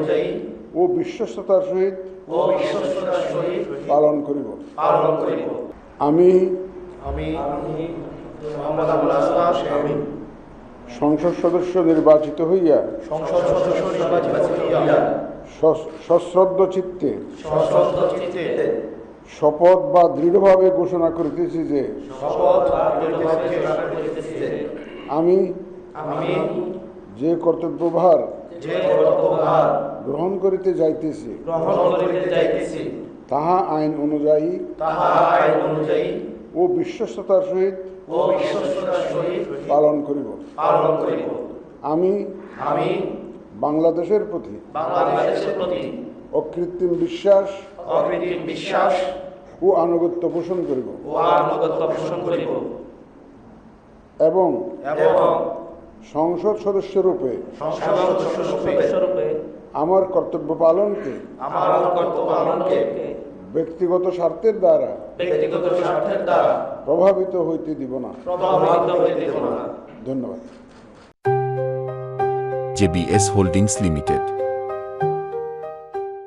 অনুযায়ী ও বিশ্বস্ততার সহিত ও বিশ্বস্ততার সহিত পালন করিব। পালন করিব। আমি আমি মোহাম্মদ আবুল আসলাম। আমি সংসদ সদস্য নির্বাচিত হইয়া সংসদ সদস্য নির্বাচিত হইয়া সশ্রদ্ধ চিত্তে সশ্রদ্ধ চিত্তে শপথ বা দৃঢ়ভাবে ঘোষণা করিতেছি যে শপথ দৃঢ়ভাবে ঘোষণা করিতেছি যে আমি আমি যে কর্তব্যভার যে গ্রহণ করিতে যাইতেছি। গ্রহণ করিতে যাইতেছি। তাহা আইন অনুযায়ী তাহা আইন অনুযায়ী ও বিশ্বস্ততার সহিত ও বিশ্বস্ততার সহিত পালন করিব। পালন করিব। আমি আমি বাংলাদেশের প্রতি বাংলাদেশের প্রতি অকৃত্রিম বিশ্বাস অকৃত্রিম বিশ্বাস ও আনুগত্য পোষণ করিব। ও আনুগত্য পোষণ করিব। এবং এবং সংসদ সদস্য রূপে। আমার কর্তব্য পালনকে। পালনকে ব্যক্তিগত স্বার্থের দ্বারা। ব্যক্তিগত স্বার্থের দ্বারা প্রভাবিত হইতে দিব না। প্রভাবিত হইতে দেব না ধন্যবাদ জেবিএস হোল্ডিংস লিমিটেড।